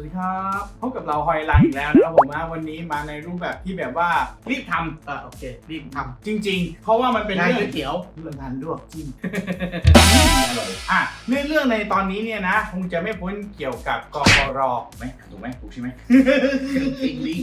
วัสดีครับพบกับเราหอยหลังอีกแล้วนะครับผมนะวันนี้มาในรูปแบบที่แบบว่ารีบทำอ่าโอเค รีบทจริง ๆ เพราะว่ามันเป็นำงานเรื่ก๋อวง ยเตี๋ยว เรื่องงานลวกจิ้มอร่อยอะเรื่องเรื่องในตอนนี้เนี่ยนะ คงจะไม่พ้นเกี่ยวกับกกรไหมถูกไหมถูกใช่ไหม จริงลิง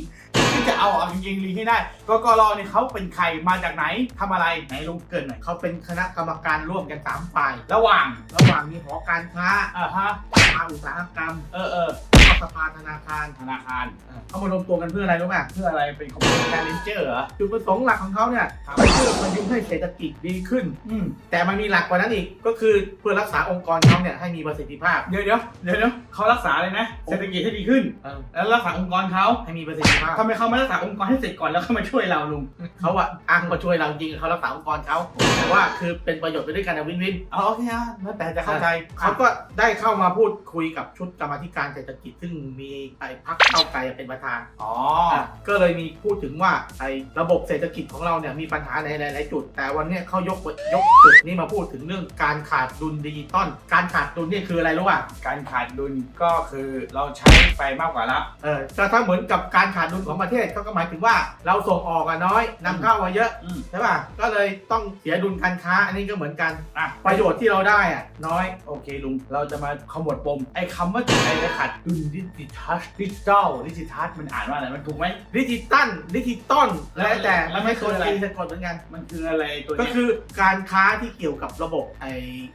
ที่จะเอาเอาจริงๆลีให้ได้กกรเนี่ยเขาเป็นใครมาจากไหนทำอะไรไหนลุงเกรินหน่อยเขาเป็นคณะกรรมการร่วมกันสามฝ่าย ระหว่างระหว่างมีหอการค้าอ่าฮะสภาอุตสาหกรรม เออเออแล้วก็ สภาธนาคารธนาคารอ่าเขามารวมตัวกันเพื่ออะไรรู้ไหมเพื่ออะไรเป็นคอมพิวเตอร์เลนเจอร์เหรอจุดประสงค์หลักของเขาเนี่ยครับเพื่อประยุกต์ให้เศรษฐกิจดีขึ้นอืมแต่มันมีหลักกว่านั้นอีกก็คือเพื่อรักษาองค์กรเขาเนี่ยให้มีประสิทธิภาพเดี๋ยวเดี๋ยวเดี๋ยวเดี๋ยวเขารักษาเลยนะเศรษฐกิจให้ดีขึ้นเออแล้วรักษาองค์กรเขาให้มีประสิทธิภาพทำไมเขาไม่รักษาองค์กรให้เสร็จก่อนแล้วเขามาช่วยเราลุงเขาอะอ้างมาช่วยเราจริงเขารักษาองค์กรเขาแต่ว่าคือเป็นประโยชน์ไปด้วยกันนะวินวินอ๋อโอเคอะแล้วแต่จะเข้าใจเขาก็ได้เข้ามาพูดคุยกับชุดกรรมาธิการเศรษฐกิจซึ่งมีไอ้พักเก้าวไกลเป็นประธานอ๋ออะก็เลยมีพูดถึงว่าไอ้ระบบเศรษฐกิจของเราเนี่ยมีปัญหาในหลายๆจุด แต่วันเนี้ยเขายกยกจุดนี้มาพูดถึงเรื่องการขาดดุลดิจิตอลการขาดดุลเนี่ยคืออะไรรู้ป่ะการขาดดุลก็คือเราใช้ไปมากกว่าละเออก็ถ้าเหมือนกับการขาดดุลของประเทศก็หมายถึงว่าเราส่งออกอะน้อยนำเข้ามาเยอะอืม ใช่ป่ะก็เลยต้องเสียดุลการค้าอันนี้ก็เหมือนกัน อะประโยชน์ที่เราได้อะน้อย โอเคลุง เราจะมาขมวดปมไอ้คำว่าไอ้ขาดดุลดิจิทัลดิจิทัลดิจิทัลมันอ่านว่าอะไรมันถูกไหมดิจิตัลดิจิตอลแล้วแล้วแต่แล้วไม่คืตัวออะไรตีสะกดเหมือนกัน มันคืออะไรตัวก็เนี้ยคือการค้าที่เกี่ยวกับระบบไอ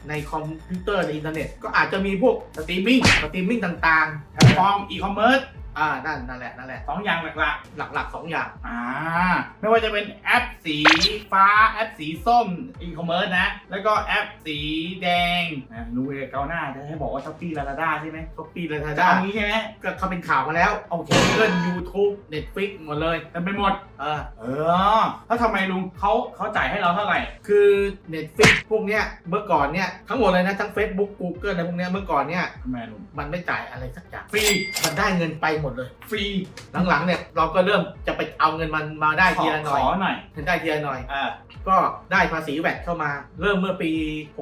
ในคอมพิวเตอร์ในอินเทอร์เน็ต ก็อาจจะมีพวกสตรีมมิ่งสตรีมมิ่งต่างแพลตฟอร์มอีคอมเมิร์ซๆ อ่านั่นนั่นแหละนั่นแหละสองอย่างหลักหลักๆ2อย่าง ๆ อ่า ไม่ว่าจะเป็นแอปสีฟ้าแอปสีส้มอีคอมเมิร์ซนะ แล้วก็แอปสีแดงนะรู้เลยเกาหน้าจะให้บอกว่าช้อปปี้ลาซาด้าใช่ไหมก็ปีเลยทาจะด้าเอางี้ใช่ไหมก็เขาเป็นข่าวมาแล้ว โอเคเกิน YouTube Netflix หมดเลยเต็มไปหมด เออ เออ แล้วทำไมลุงเขาเขาจ่ายให้เราเท่าไหร่ คือ Netflix พวกเนี้ยเมื่อก่อนเนี่ยทั้งหมดเลยนะทั้ง Facebook Google อะไรพวกเนี้ยเมื่อก่อนเนี่ยทำไมลุงมันไม่จ่ายอะไรสักอย่าง ฟรีมันได้เงินไปหมดเลย ฟรีหลังๆเนี่ยเราก็เริ่มจะไปเอาเงินมันมาได้ทีละหน่อยขอหน่อยได้ทีละหน่อยอ่าก็ได้ภาษีแวดเข้ามา เริ่มเมื่อปี 64 ห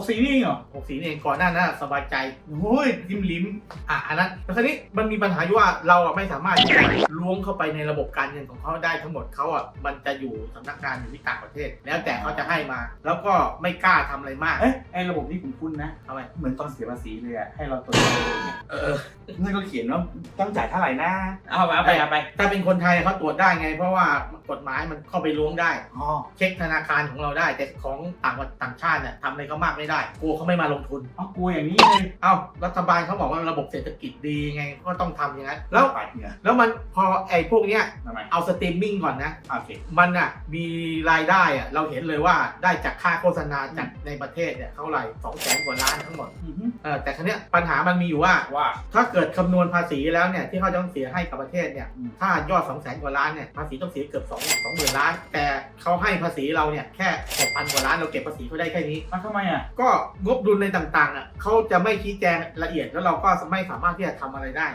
กสีนี่เหรอ64นี่เองก่อนหน้านั้นสบายใจ โอ้ยริมลิมอะอันนั้นแต่คราวนี้มันมีปัญหาอยู่ว่าเราอะไม่สามารถที่จะล้วงเข้าไปในระบบการเงินของเขาได้ทั้งหมดเขาอะมันจะอยู่สำนักงานอยู่ที่ต่างประเทศ แล้วแต่เขาจะให้มา แล้วก็ไม่กล้าทำอะไรมากเอ๊ะไอระบบนี้คุณคุ้นนะทำไมเหมือนตอนเสียภาษีเลยอะให้เราตรวจสอบเนี่ยเออนั่นก็เขียนว่าต้องจ่ายเท่าไหร่นะเอาไปเอาไปเอาไปถ้าเป็นคนไทยเขาตรวจได้ไง เพราะว่ากฎหมายมันเข้าไปล้วงได้ อ๋อเช็คธนาคารของเราได้ แต่ของต่างประต่างชาติเนี่ยทำอะไรเขามากไม่ได้กลัวเขาไม่มาลงทุน เอากลัวอย่างนี้เลยเอ้ารัฐบาลเขาบอกว่าระบบเศรษฐกิจดีไงก็ต้องทำอย่างนั้นแล้วไปเนี่ยแล้วมันพอไอ้พวกเนี้ยทำไม เอาสตรีมมิ่งก่อนนะโอเคมันอะมีรายได้อะเราเห็นเลยว่าได้จากค่าโฆษณาจากในประเทศเนี่ยเท่าไหร่สองแสนกว่าล้านทั้งหมดอือฮึเออแต่ครั้นี้ยปัญหามันมีอยู่ว่าว่า ถ้าเกิดคำนวณภาษีแล้วเนี่ยที่เขาจะต้องเสียให้กับประเทศเนี่ยอืมถ้ายอด2 0 0แสนกว่าล้านเนี่ยภาษีต้องเสียเกือบ2 2 0 0 0ล้าน แต่เขาให้ภาษีเราเนี่ยแค่6,000กว่าล้านเราเก็บภาษีเขาได้แค่นี้มันทำไมอะก็งบดุลในต่างๆอะเขาจะไม่ชี้แจงละเอียดแล้วเราก็ไม่สามารถที่จะทำอะไรได้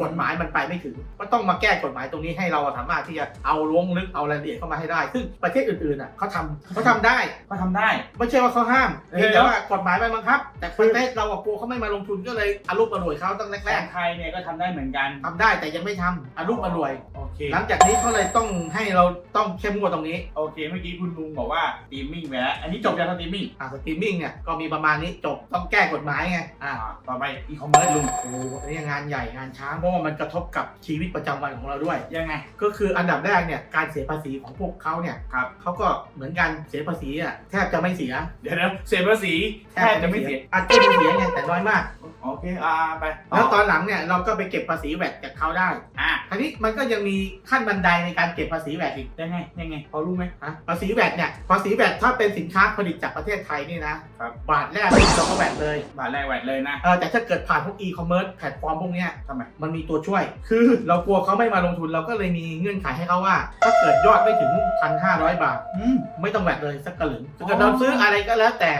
กฎหมายมันไปไม่ถึง ก็ต้องมาแก้กฎหมายตรงนี้ให้เราสามารถที่จะเอาล้วงลึกเอารายละเอียดเข้ามาให้ได้ ซึ่งประเทศอื่นๆอะเขาทำเขาทำได้ก็ทำได้ ไม่ใช่ว่าเขาห้ามเออเพียงแต่ว่ากฎหมายมันบังคับ แต่ประเทศเราอะกลัวเขาไม่มาลงทุนก็เลยอารุมอร่วยเขาตั้งแรแรกงไทยเนี่ยก็ทำได้เหมือนกันๆทำได้แต่ยังไม่ทำอารุมอร่วย โอเค หลังจากนี้เขาเลยต้องให้เราต้องเข้มงวดตรงนี้ โอเค เมื่อกี้คุณลุงบอกว่าสตรีมมิ่งไปแล้วอันนี้จบจากสตรีมมิ่งอ่าสตรีมมิ่งเนี่ยก็มีประมาณนี้จบต้องแก้กฎหมายไงอ่าอ่าต่อไปอีคอมเมิร์ซลุงโอ้อันนี้งานใหญ่งานช้างเพราะว่ามันกระทบกับชีวิตประจำวันของเราด้วย ยังไง ก็คืออันดับแรกเนี่ยการเสียภาษีของพวกเขาเนี่ยครับ เขาก็เหมือนกันเสียภาษีอะแทบจะไม่เสียเดี๋ยวนะเสียภาษีแทบจะไม่เสียอาจจะไม่เสียไงแต่น้อยมาก โอเคอ่าไปแล้วตอนหลังเนี่ยเราก็ไปเก็บภาษีแวดจากเขาได้อะทีนี้มันก็ยังมีขั้นบันไดในการเก็บภาษีแวดอีกยังไงยังไงพอรู้ไหมนะภาษีแวดเนี่ยภาษีแวดถ้าเป็นสินค้าผลิตจากประเทศไทยนี่นะครับบาทแรกเราก็แวดเลย บาทแรกแหวดเลยนะเออแต่ถ้าเกิดผ่านพวกอีคอมเมิร์ซแพลตฟอร์มพวกเนี้ยทำไมมันมีตัวช่วย คือเรากลัวเขาไม่มาลงทุนเราก็เลยมีเงื่อนไขให้เขาว่าถ้าเกิดยอดไม่ถึง 1,500 บาท อืม ไม่ต้องแวดเลยสักกระหลึงอ๋อถ้าเกิดเราซื้ออะไรก็แล้วแต่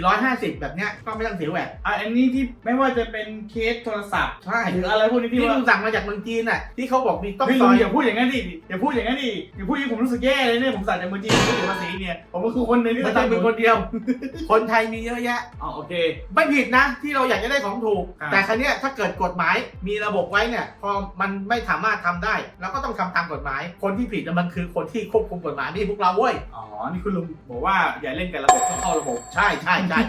1,450 แบบเนี้ยก็ไม่ต้องเสียแวดอะอันนี้ที่ไม่ว่าจะเป็นเคสโทรศัพท์ใช่หรืออะไรพวกนี้ที่ที่ว่ามึงสั่งมาจากเมืองจีนน่ะจที่เขาบอกมีต้องเฮ้ยซลุองย อย่าพูดอย่างนั้นดิอย่าพูดอย่างนั้นดิอย่าพูดอย่างนี้ผมรู้สึกแย่เลยเนี่ยผมสั่งจากเมืองจีนไม่ถึงภาษีเนี่ยผมก็คือคนหนึงที่ไม่สั่ใช่งเป็นคนเดียว คนไทยมีเยอะแยะ อ๋อโอเค ไม่ผิดนะ ที่เราอยากจะได้ของถูก ครับ แต่ครั้นี้ยถ้าเกิดกฎหมายมีระบบไว้เนี่ย พอมันไม่สามารถทำได้ เราก็ต้องทำตามกฎหมายคนที่ผิดน่ะมันคือคนที่ควบคุมกฎหมายไม่ใช่พวกเราเว้ย อ๋อ นี่คุณลุงบอกว่าอย่าเล่นกับระบบต้องเข้าระบบ ใช่ใช่ใช่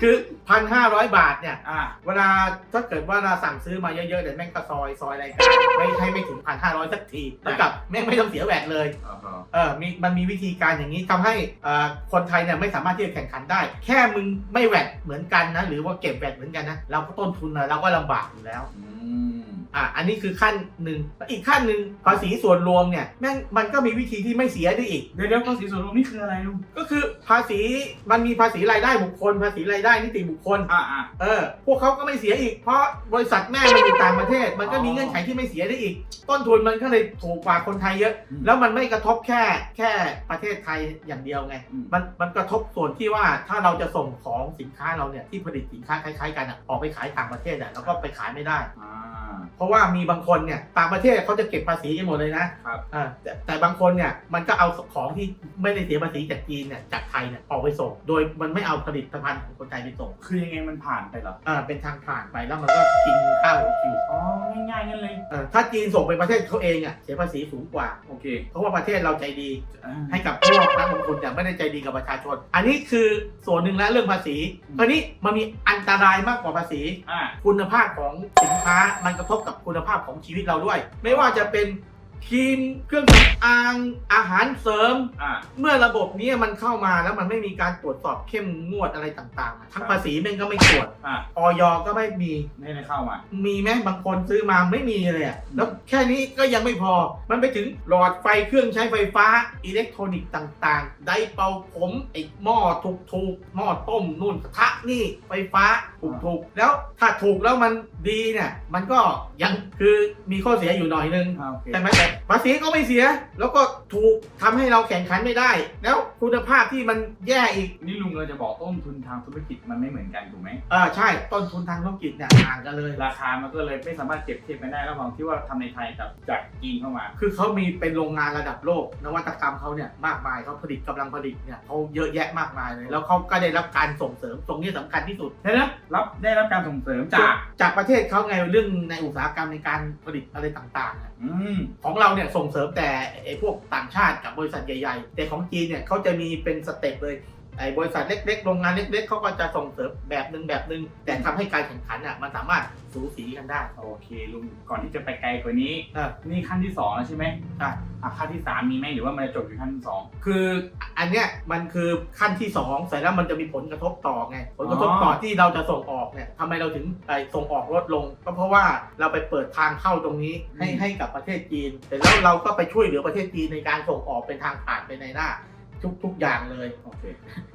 คือพันห้าร้อยบาทเนี่ย อ่า เวลาถ้าเกิดว่าเราสั่งซื้อมาเยอะๆเดี๋ยวแม่งก็ซอยซอยอะไรกันไม่ให้ไม่ถึงพันห้าร้อยสักทีแล้วกับแม่งไม่ต้องเสียแหวนเลยอ๋อเออมีมันมีวิธีการอย่างนี้ทำให้เอ่อคนไทยเนี่ยไม่สามารถที่จะแข่งขันได้ แค่มึงไม่แหวดเหมือนกันนะ หรือว่าเก็บแหวดเหมือนกันนะ เราก็ต้นทุนนะเราก็ลำบากอยู่แล้ว อืม อะอันนี้คือขั้นหนึ่งแล้วอีกขั้นหนึ่งภาษีส่วนรวมเนี่ยแม่งมันก็มีวิธีที่ไม่เสียได้อีก เดี๋ยวเดี๋ยวภาษีส่วนรวมนี่คืออะไรลุงก็คือภาษีมันมีภาษีรายได้บุคคล ภาษีรายได้นิติบุคคลอ่าอ่าเออพวกเขาก็ไม่เสียอีกเพราะบริษัทแม่มันอยู่ต่างประเทศ มันก็มีอ๋อเงื่อนไขที่ไม่เสียได้อีก ต้นทุนมันก็เลยถูกกว่าคนไทยเยอะอืมแล้วมันไม่กระทบแค่แค่ประเทศไทยอย่างเดียวไงอืมมันมันกระทบส่วนที่ว่าถ้าเราจะส่งของสินค้าเราเนี่ยที่ผลิตสินค้าคล้ายๆกันอะออกไปขายต่างประเทศอะแล้วก็ไปขายไม่ได้อ่า เพราะว่ามีบางคนเนี่ยต่างประเทศเขาจะเก็บภาษีกันหมดเลยนะครับ อ่าแต่แต่บางคนเนี่ยมันก็เอาของที่ไม่ได้เสียภาษีจากจีนเนี่ยจากไทยเนี่ยออกไปส่ง โดยมันไม่เอาผลิตภัณฑ์ของคนไทยไปส่งคือยังไงมันผ่านไปเหรอ อ่าเป็นทางผ่านไปแล้วมันก็กินข้าวหัวคิวอ๋อ ง่ายๆงั้นเลยเออถ้าจีนส่งไปประเทศเขาเองอะเสียภาษีสูงกว่า โอเคเพราะว่าประเทศเราใจดี อ่าให้กับพวกนักลงทุนแต่ไม่ได้ใจดีกับประชาชน อันนี้คือส่วนหนึ่งแล้วเรื่องภาษีคราวนี้มันมีอันตรายมากกว่าภาษี อ่าคุณภาพของสินค้ามันกระทบกับคุณภาพของชีวิตเราด้วย ไม่ว่าจะเป็น ครีมเครื่องสำอางอาหารเสริม อ่า เมื่อระบบนี้มันเข้ามาแล้วมันไม่มีการตรวจสอบเข้มงวดอะไรต่างๆอะทั้งครับภาษีแม่งก็ไม่ตรวจอ่าออยก็ไม่มี ไม่ได้เข้ามา มีไหมบางคนซื้อมาไม่มีเลยอะแล้วแค่นี้ก็ยังไม่พอ มันไปถึงหลอดไฟเครื่องใช้ไฟฟ้า อิเล็กทรอนิกส์ต่างๆ ไดร์เป่าผมไอ้หม้อถูกๆหม้อต้มนู่นกระทะนี่ไฟฟ้าถูกๆแล้วถ้าถูกแล้วมันดีเนี่ยมันก็ยังคือมีข้อเสียอยู่หน่อยนึง อ่าโอเค ใช่ไหมแต่ภาษีก็ไม่เสีย แล้วก็ถูกทำให้เราแข่งขันไม่ได้ แล้วคุณภาพที่มันแย่อีก นี่ลุงเราจะบอกต้นทุนทางธุรกิจมันไม่เหมือนกันถูกไหมเออใช่ต้นทุนทางธุรกิจเนี่ยห่างกันเลย ราคามันก็เลยไม่สามารถเก็บเทียบกันได้ระหว่างที่ว่าทำในไทยกับจากจีนเข้ามา คือเขามีเป็นโรงงานระดับโลก นวัตกรรมเขาเนี่ยมากมายเขาผลิตกำลังผลิตเนี่ยเขาเยอะแยะมากมายเลย แล้วเขาก็ได้รับการส่งเสริมตรงนี้สำคัญที่สุดเดี๋ยวนะรับได้รับการส่งเสริมจากจากประเทศเขาไงเรื่องในอุตสาหกรรมในการผลิตอะไรต่างๆอะอืม ของเราเนี่ยส่งเสริมแต่ไอ้พวกต่างชาติกับบริษัทใหญ่ ๆ แต่ของจีนเนี่ยเขาจะมีเป็นสเต็ปเลย ไอ้บริษัทเล็กๆ โรงงานเล็ก ๆเขาก็จะส่งเสริมแบบหนึ่งแบบหนึ่งแต่ทำให้การแข่งขันอะมันสามารถสูสีกันได้ โอเคลุงก่อนที่จะไปไกลกว่านี้เออ นี่ขั้นที่สองแล้วใช่ไหมอะอะขั้นที่สามมีไหมหรือว่ามันจะจบอยู่ขั้นที่สอง คืออันเนี้ยมันคือขั้นที่สองเสร็จแล้วมันจะมีผลกระทบต่อไง ผลกระทบต่อที่เราจะส่งออกเนี่ยทำไมเราถึงไอ้ส่งออกลดลง ก็เพราะว่าเราไปเปิดทางเข้าตรงนี้ให้ให้กับประเทศจีน แต่แล้วเราก็ไปช่วยเหลือประเทศจีนในการส่งออกเป็นทางผ่านไปในหน้า ทุกทุกอย่างเลย โอเค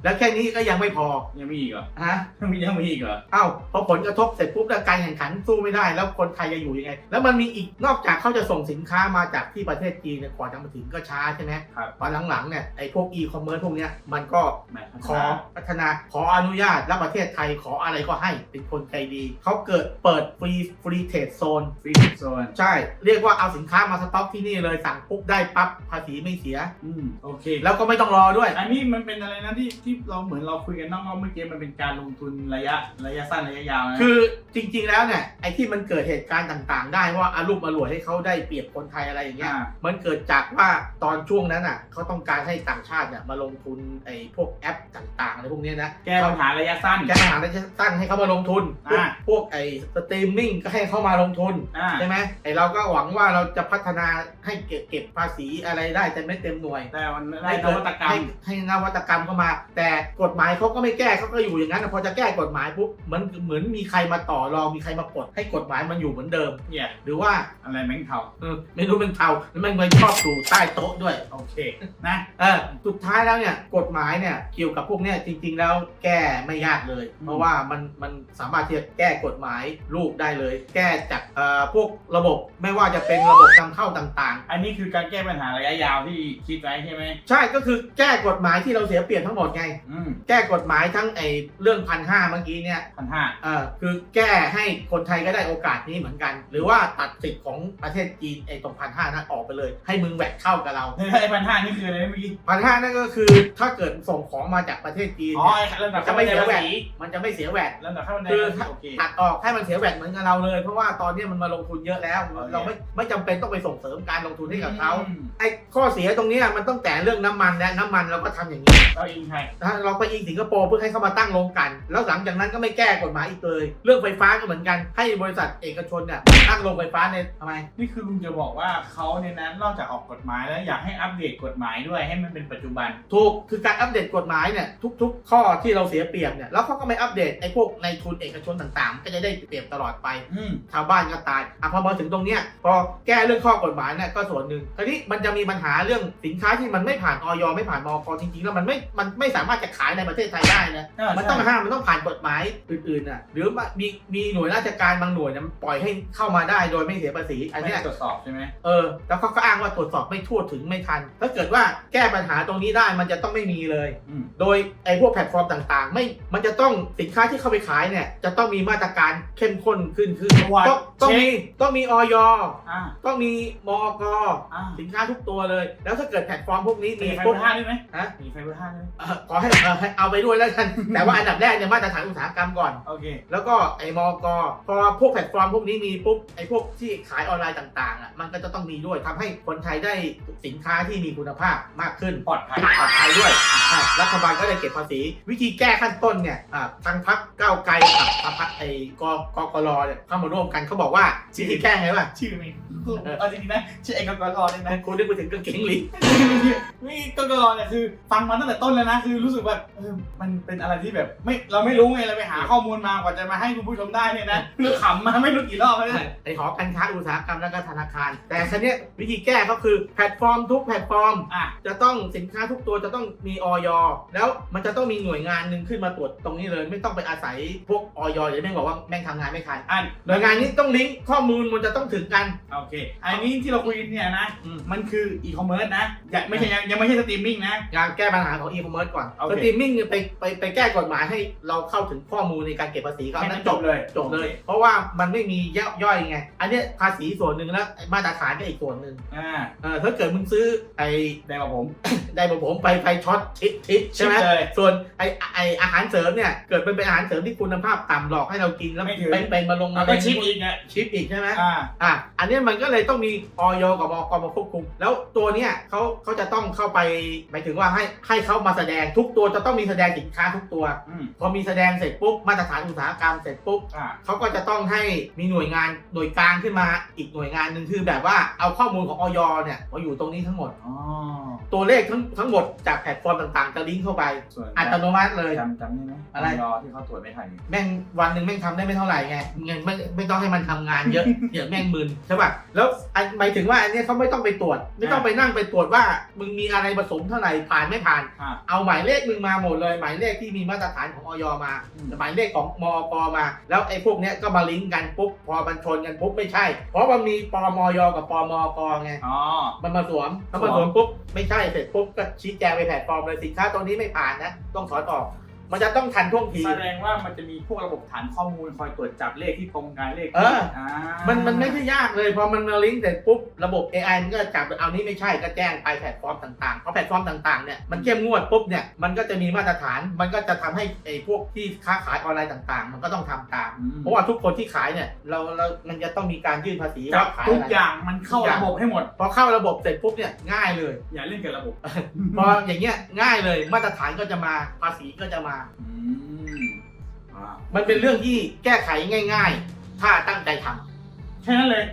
แล้วแค่นี้ก็ยังไม่พอยังมีอีกเหรอฮะยังมียังมีอีกเหรอเอ้าพอผลกระทบเสร็จปุ๊บแล้วการแข่งขันสู้ไม่ได้ แล้วคนไทยจะอยู่ยังไง แล้วมันมีอีกนอกจากเขาจะส่งสินค้ามาจากที่ประเทศจีนเนี่ยกว่าจะมาถึงก็ช้าใช่ไหมครับตอนหลังๆเนี่ยไอ้พวกอีคอมเมิร์ซพวกเนี้ยมันก็แหม่พัฒขอนาพัฒนาขออนุญาตแล้วประเทศไทยขออะไรก็ให้เป็นคนใจดีเขาเกิดเปิดฟรีฟรีเทรดโซนฟรีโซนใช่ เรียกว่าเอาสินค้ามาสต็อกที่นี่เลยสั่งปุ๊บได้ปั๊บภาษีไม่เสียอืมโอเค แล้วก็ไม่ต้องรอด้วย อันนี้มันเป็นอะไรนะที่ที่เราเหมือนเราคุยกันนอกๆเมื่อกี้มันเป็นการลงทุนระยะระยะสั้นระยะยาวนะคือจริง ๆ แล้วเนี่ยไอ้ที่มันเกิดเหตุการณ์ต่าง ๆ ได้ว่าอารุ่มอร่วยให้เขาได้เปรียบคนไทยอะไรอย่างเงี้ยอ่า มันเกิดจากว่าตอนช่วงนั้นอะเขาต้องการให้ต่างชาติเนี่ยมาลงทุนไอ้พวกแอปต่างๆอะไรพวกเนี้ยนะแก้ปัญหาระยะสั้น แก้ปัญหาระยะสั้นให้เขามาลงทุนพวกอ่า พวกไอ้สตรีมมิ่งก็ให้เขามาลงทุน อ่าใช่ไหมไอ้เราก็หวังว่าเราจะพัฒนาให้เก็บเก็บภาษีอะไรได้แต่ไม่เต็มหน่วย แต่มันได้ให้นเกิดวัตกรรม ให้ให้นวัตกรรมเข้ามา แต่กฎหมายเขาก็ไม่แก้เขาก็อยู่อย่างนั้นนะพอจะแก้กฎหมายปุ๊บมันเหมือนมีใครมาต่อรองมีใครมากดให้กฎหมายมันอยู่เหมือนเดิม เนี่ยหรือว่าอะไรแมงเทาเออไม่รู้เป็นเทาแล้วมันไปชอบอยู่ใต้โต๊ะด้วย โอเคนะเออสุดท้ายแล้วเนี่ยกฎหมายเนี่ยเกี่ยวกับพวกเนี้ยจริง ๆ แล้วแก้ไม่ยากเลย เพราะว่ามันมันสามารถที่จะแก้กฎหมายลูกได้เลย แก้จากเอ่อพวกระบบไม่ว่าจะเป็นระบบนำเข้าต่างอันนี้คือการแก้ปัญหาระยะยาวที่คิดไว้ใช่ไหมๆใช่ก็คือแก้กฎหมายที่เราเสียเปรียบทั้งหมดไง อืมแก้กฎหมายทั้งไอ้เรื่องพันห้าเมื่อกี้เนี่ยพันห้าเออคือแก้ให้คนไทยก็ได้โอกาสนี้เหมือนกัน หรือว่าตัดสิทธิ์ของประเทศจีนไอ้ตรงพันห้านั้นออกไปเลย ให้มึงแหวกเข้ากับเราไอ้พันห้านี่คืออะไรนะเมื่อกี้พันห้านั่นก็คือถ้าเกิดส่งของมาจากประเทศจีนอ๋อเนี่ยไอ้เริ่มจากจะไม่เสียแหวภาดษีมันจะไม่เสียแหวดเริ่มจากขั้นบันไดคือโอเคตัดออกให้มันเสียแหวดเหมือนกับเราเลย เพราะว่าตอนนี้มันมาลงทุนเยอะแล้วโอเคเราไม่ไม่จำเป็นต้องไปส่งเสริมการลงทุนให้กับเขาอืมไอ้ข้อเสียตรงเนี้ยมันต้องแต่เรื่องน้ำมันและน้ำมันเราก็ทำอย่างนี้เราอิงใครนะเราไปอิงสิงคโปร์เพื่อให้เข้ามาตั้งโรงกลัน แล้วหลังจากนั้นก็ไม่แก้กฎหมายอีกเลย เรื่องไฟฟ้าก็เหมือนกันให้บริษัทเอกชนเนี่ยตั้งโรงไฟฟ้าในทำไมนี่คือลุงจะบอกว่าเขาในนั้นนอกจากออกกฎหมายแล้วอยากให้อัปเดตกฎหมายด้วยให้มันเป็นปัจจุบันถูกคือการอัปเดตกฎหมายเนี่ยทุก ๆ ข้อที่เราเสียเปรียบเนี่ยแล้วเขาก็ไม่อัปเดตไอ้พวกในทุนเอกชนต่างๆ ก็จะได้เปรียบตลอดไปอืมชาวบ้านก็ตายอะพอมาถึงตรงเนี้ยพอแก้เรื่องข้อกฎหมายเนี่ยก็ส่วนหนึ่งทีนี้มันจะมีปัญหาเรื่องสินค้าที่มันไม่ผ่านออยไม่ผ่านมอกจริงๆแล้วมันไม่ มันไม่สามารถจะขายในประเทศไทยได้นะเออมันใช่ต้องห้าม มันต้องผ่านกฎหมายอื่นๆน่ะ หรือว่ามีมีหน่วยราชการบางหน่วยเนี่ยมันปล่อยให้เข้ามาได้โดยไม่เสียภาษี อันไม่เนี้ย ได้ตรวจสอบใช่ไหม เออแล้วเขาก็อ้างว่าตรวจสอบไม่ทั่วถึงไม่ทัน ถ้าเกิดว่าแก้ปัญหาตรงนี้ได้มันจะต้องไม่มีเลย อืม โดยไอ้พวกแพลตฟอร์มต่างๆ ไม่ มันจะต้องสินค้าที่เข้าไปขายเนี่ยจะต้องมีมาตรการเข้มข้นขึ้นขึ้นตรวจต้องต้องเช็คมีต้องมีออยอ่าต้องมีมอก อ่าสินค้าทุกตัวเลย แล้วถ้าเกิดแพลตฟอร์มพวกนี้มีมีไฟเบปุ๊อบร์ห้าด้วยไหมฮะมีไฟเบอร์ห้าด้วยไหมเอ่อขอให้เอ่อให้เอาไปด้วยแล้วกัน แต่ว่าอันดับแรกเนี่ยมาตรฐานอุตสาหกรรมก่อน โอเค แล้วก็ไอ้มอกพอพวกแพลตฟอร์มพวกนี้มีปุ๊บไอ้พวกที่ขายออนไลน์ต่างๆอะมันก็จะต้องมีด้วยทำให้คนไทยได้สินค้าที่มีคุณภาพมากขึ้น ปลอดภัย ปลอดภัยด้วยอะรัฐบาลก็ได้เก็บภาษี วิธีแก้ขั้นต้นเนี่ยอะทางพักก้าวไกลกับทางพักไอ้กกกรเนี่ยเข้ามาร่วมกันเขาบอกว่าวิธีแก้ไงวะชื่อมีเอาจริงๆนะชื่อไอ้กกรได้ไหมคุณนึกไปถึงกางเกงลิง นี่กกรเนี่ยคือฟังมาตั้งแต่ต้นแล้วนะ คือรู้สึกว่าเออมันเป็นอะไรที่แบบไม่เราไม่รู้ไงเราไปหาข้อมูลมากว่าจะมาให้คุณผู้ชมได้เนี่ยนะเรื่องขำมาไม่รู้กี่รอบแล้วเนี่ย ไอ้หอการค้าอุตสาหกรรมและก็ธนาคาร แต่คันนี้ยวิธีแก้ก็คือแพลตฟอร์มทุกแพลตฟอร์ม อะ จะต้องสินค้าทุกตัวจะต้องมีออยแล้วมันจะต้องมีหน่วยงานหนึ่งขึ้นมาตรวจตรงนี้เลย ไม่ต้องไปอาศัยพวกออยเดี๋ยวแม่งบอกว่าแม่งทำงานไม่ทันอันหน่วยงานนี้ต้องลิงก์ข้อมูลมันจะต้องถึงกัน โอเค อันนี้ที่เราคุยกันเนี่ยนะ อืม มันคืออีคอมเมิร์ซนะยังไม่ใช่ยังยังไม่ใช่สตรีมมิ่งนะงานแก้ปัญหาของอีคอมเมิร์ซก่อนโอเค สตรีมมิ่งเนี่ยไปไปไปแก้กฎหมายให้เราเข้าถึงข้อมูลในการเก็บภาษีเขาแค่อันนั้นั้นนจจบบเลยจบเลย เพราะว่ามันไม่มีย่อยย่อยไง อันเนี้ยภาษีส่วนหนึ่งแล้วมาตรฐานก็อีกส่วนหนึ่งอ่าเออถ้าเกิดมึงซื้อไอ้ ได้กับผม ได้บอกผมไปไฟช็อตทิปทิปใช่ไหมเลยส่วนไอ้ไอ้อาหารเสริมเนี่ยเกิดเป็นเป็นอาหารเสริมที่คุณภาพต่ำหลอกให้เรากินแล้วไม่ถึง เป็นเป็นมาลงแล้วมาก็เป็นชิปอีกอะชิปอีกใช่ไหมอ่า อะอันเนี้ยมันก็เลยต้องมีออยกับอกมาควบคุม แล้วตัวเนี้ยเขาเขาจะต้องเข้าไปหมายถึงว่าให้ให้เขามาแสดงทุกตัวจะต้องมีแสดงสินค้าทุกตัว อืมพอมีแสดงเสร็จปุ๊บมาตรฐานอุตสาหกรรมเสร็จปุ๊บอ่าเขาก็จะต้องให้มีหน่วยงานหน่วยกลางขึ้นมาอีกหน่วยงานหนึ่งคือแบบว่าเอาข้อมูลของออยเนี่ยมาอยู่ตรงนี้ทั้งหมด อ๋อตัวเลขทั้งทั้งหมดจากแพลตฟอร์มต่างๆจะลิงก์เข้าไป ส่วนอัตโนมัติเลย จำจำได้ไหมอะไร ยอที่เขาตรวจไม่ทันแม่งวันหนึ่งแม่งทำได้ไม่เท่าไหร่ไงเงินไม่ไม่ต้องให้มันทำงานเยอะ เดี๋ยวแม่งมึนใช่ป่ะแล้วอันหมายถึงว่าอันเนี้ยเขาไม่ต้องไปตรวจ ไม่ต้องไปนั่งไปตรวจว่ามึงมีอะไรผสมเท่าไหร่ผ่านไม่ผ่าน อ่า เอาหมายเลขมึงมาหมดเลย หมายเลขที่มีมาตรฐานของออยมาอืม หมายเลขของมอกมา แล้วไอ้พวกเนี้ยก็มาลิงก์กันปุ๊บพอมันชนกันปุ๊บไม่ใช่ เพราะมันมีปมยกับปมกไง อ๋อ มันมาสวมถ้ามาสวมปุ๊บไม่ใช่เสร็จปุ๊บก็ชี้แจงไปแพลตฟอร์มเลยสินค้าตัวนี้ไม่ผ่านนะ ต้องถอนออก มันจะต้องทันท่วงที แสดงว่ามันจะมีพวกระบบฐานข้อมูลคอยตรวจจับเลขที่ตรงกันเลขเอออ่ามันมันไม่ใช่ยากเลยพอมันมาลิงก์เสร็จปุ๊บระบบ AI มันก็จับเอานี้ไม่ใช่ก็แจ้งไปแพลตฟอร์มต่างๆเพราะแพลตฟอร์มต่างๆเนี่ยมันเข้มงวดปุ๊บเนี่ยมันก็จะมีมาตรฐานมันก็จะทำให้ไอ้พวกที่ค้าขายออนไลน์ต่างๆ มันก็ต้องทำตาม อืมเพราะว่าทุกคนที่ขายเนี่ยเราเรา มันจะต้องมีการยื่นภาษีจับว่าขายทุกอะไรอย่างมันเข้าระบบให้หมด พอเข้าระบบเสร็จปุ๊บเนี่ยง่ายเลย อย่าเล่นกับระบบ พออย่างเงี้ยง่ายเลยมาตรฐานก็จะมาภาษีก็จะมาอืมอ่ามันเป็นเรื่องที่แก้ไขง่าย ๆ ถ้าตั้งใจทำแค่นั้นเลย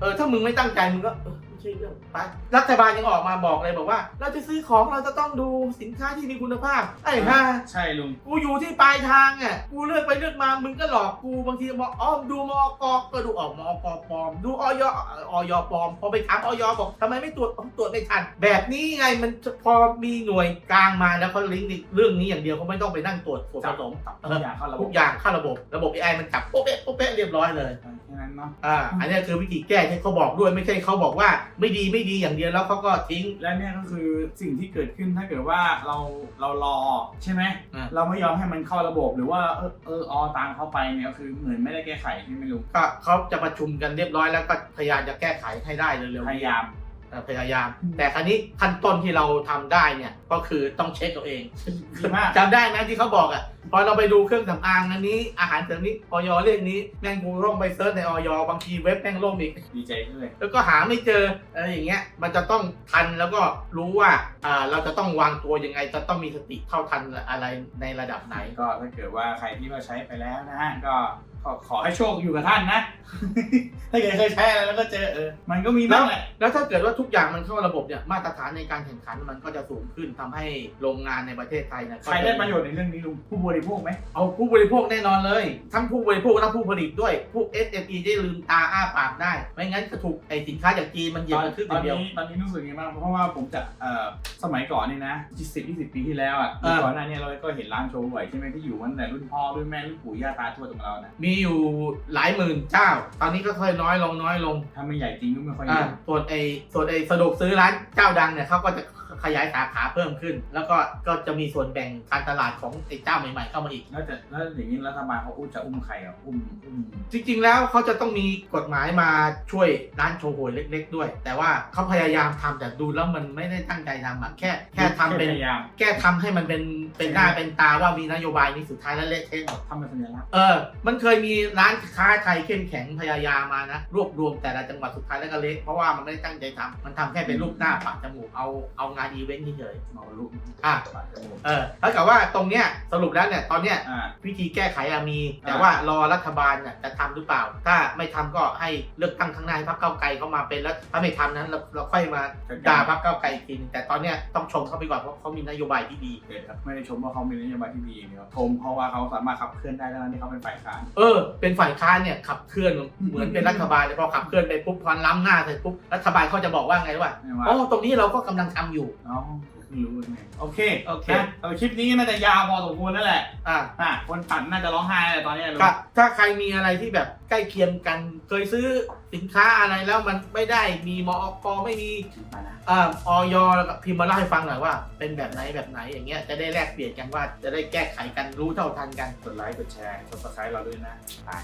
เออถ้ามึงไม่ตั้งใจมึงก็เออไม่ ใช่เรื่องไปรัฐบาลยังออกมาบอกเลยบอกว่า เราจะซื้อของเราจะต้องดูสินค้าที่มีคุณภาพ ไอ้ห่าใช่ลุง กูอยู่ที่ปลายทางอะกูเลือกไปเลือกมามึงก็หลอกกูบางทีบอกอ๋อดูมอกก็ดูออกมอกปลอม ดูออยออยปลอม พอไปถามออยบอกทำไมไม่ตรวจอ๋อตรวจไม่ทันแบบนี้ไงมันพอมีหน่วยกลางมาแล้วเขาลิงก์เรื่องนี้อย่างเดียวเขาไม่ต้องไปนั่งตรวจส่วนผสมจับทุกอย่างเข้าระบทุบกอย่างเข้าระบบระบบ AI มันจับโป๊ะเป๊ะโป๊ะเป๊ะเรียบร้อยเลยแค่นั้นเนาะอ่าอันนี้คือวิธีแก้ที่เขาบอกด้วยไม่ใช่เขาบอกว่าไม่ดีไม่ดีอย่างเดียวแล้วเขาก็ทิ้ง และเนี่ยก็คือสิ่งที่เกิดขึ้นถ้าเกิดว่าเราเรารอใช่ไหมอ่าเราไม่ยอมให้มันเข้าระบบหรือว่าเออเอออตามเข้าไปเนี่ยก็คือเหมือนไม่ได้แก้ไขที่ไม่รู้ก็เขาจะประชุมกันเรียบร้อยแล้วก็พยายามจะแก้ไขให้ได้เร็วๆพยายามเอ่อ พยายาม แต่ครั้นี้ขั้นต้นที่เราทำได้เนี่ยก็คือต้องเช็คเอาเองดีมากจำได้ไหมที่เขาบอกอะพอเราไปดูเครื่องสำอางอันนี้อาหารเสริมนี้ออยเรียกนี้แม่งกูต้องไปเซิร์ชในออยบางทีเว็บแม่งล่มอีกดีใจด้วยแล้วก็หาไม่เจออะไรอย่างเงี้ยมันจะต้องทันแล้วก็รู้ว่าอ่าเราจะต้องวางตัวยังไง จะต้องมีสติเท่าทันอะไรในระดับไหนก็ถ้าเกิดว่าใครที่มาใช้ไปแล้วนะฮะก็ ขอขอให้โชคอยู่กับท่านนะ ถ้าเกิดเคยใช้อะไรแล้วก็เจอเออ มันก็มีบ้างแหละแล้วถ้าเกิดว่าทุกอย่างมันเข้าระบบเนี่ยมาตรฐานในการแข่งขันมันก็จะสูงขึ้นทำให้โรงงานในประเทศไทยเนี่ยใครได้ประโยชน์ในเรื่องนี้ลุงผู้บริโภคไหมเอาผู้บริโภคแน่นอนเลย ทั้งผู้บริโภคและผู้ผลิตด้วยพวก SME ได้ลืมตาอ้าปากได้ ไม่งั้นจะถูกไอสินค้าจากจีนมันเหยียบมันขึ้นตอนเดียวนี้ตอนนี้รู้สึกยังไงบ้างเพราะว่าผมจะเอ่อสมัยก่อนนี่นะ10 20ปีที่แล้วอะอ่าก่อนหน้านี้เราก็เห็นร้านโชว์หวยใช่ไหมที่อยู่มาตั้งแต่รุ่นพ่อรุ่นแม่รุ่นปู่ย่าตาทวดของเรานะมีอยู่หลายหมื่นเจ้า ตอนนี้ก็ค่อยน้อยลงน้อยลงถ้าไม่ใหญ่จริงก็ไม่ค่อยอ่าเยอะส่วนไอส่วนไอสะดวกซื้อร้านเจ้าดังเนี่ยเขาก็จะ ขยายสาขาเพิ่มขึ้น แล้วก็ก็จะมีส่วนแบ่งการตลาดของไอเจ้าใหม่ๆเข้ามาอีก แล้วจะแล้วอย่างนี้รัฐบาลเขาอุ้มจะอุ้มใครอะอุ้มอุ้มจริงๆแล้วเขาจะต้องมีกฎหมายมาช่วยร้านโชว์หวยเล็ก ๆ ด้วย แต่ว่าเขาพยายามทำแต่ดูแล้วมันไม่ได้ตั้งใจทำอะแค่แค่ทำเป็น พยายามแก้ทำให้มันเป็นเป็นหน้าเป็นตาว่ามีนโยบายนี้สุดท้ายแล้วเละเทะหมด ทำเป็นสัญลักษณ์เออ มันเคยมีร้านค้าไทยเข้มแข็งพยายามมานะ รวบรวมแต่ละจังหวัดสุดท้ายแล้วก็เละเพราะว่ามันไม่ได้ตั้งใจทำมันทำแค่เป็นรูปหน้าปากจมูกเอาเอางานอีเวนต์เฉยเอาลูกอะปากจมูกๆเออแล้วกับว่าตรงเนี้ยสรุปแล้วเนี่ยตอนเนี้ยอ่า วิธีแก้ไขอะมี แต่อ่าว่ารอรัฐบาลเนี่ยจะทำหรือเปล่า ถ้าไม่ทำก็ให้เลือกตั้งข้างหน้าให้พรรคเก้าวไกลเข้ามาเป็นแล้วถ้าไม่ทำนั้นเราเราค่อยมาด่าพรรคเก้าวไกลอีกทีนึงแต่ตอนเนี้ยต้องชมเขาไปก่อนเพราะเขามีนโยบายที่ดีเด็ดครับไม่ได้ชมว่าเขามีนโยบายที่ดีอย่างเดียวชมเพราะว่าเขาสามารถขับเคลื่อนได้แล้วที่เขาเป็นฝ่ายค้าน เออ เป็นฝ่ายค้านเนี่ยขับเคลื่อนเหมือนเป็นรัฐบาลเลยพอขับเคลื่อนไปปุ๊บพอล้ำหน้าเสร็จปุ๊บรัฐบาลเขาจะบอกว่าไงรู้ป่ะไม่ว่า อ๋อตรงนี้เราก็กำลังทำอยู่ น้องไม่รู้ไงโอเคโอเค นะเอาคลิปนี้น่าจะยาวพอสมควรแล้วแหละอะอะคนตัดน่าจะร้องไห้เลยตอนนี้ลุงก็ถ้าใครมีอะไรที่แบบใกล้เคียงกัน เคยซื้อสินค้าอะไรแล้วมันไม่ได้มีมอกไม่มีมานะอ่าออยแล้วก็พิมพ์มาเล่าให้ฟังหน่อยว่า เป็นแบบไหนแบบไหนอย่างเงี้ยจะได้แลกเปลี่ยนกันว่าจะได้แก้ไขกันรู้เท่าทันกัน กดไลค์กดแชร์กด subscribe เราด้วยนะบาย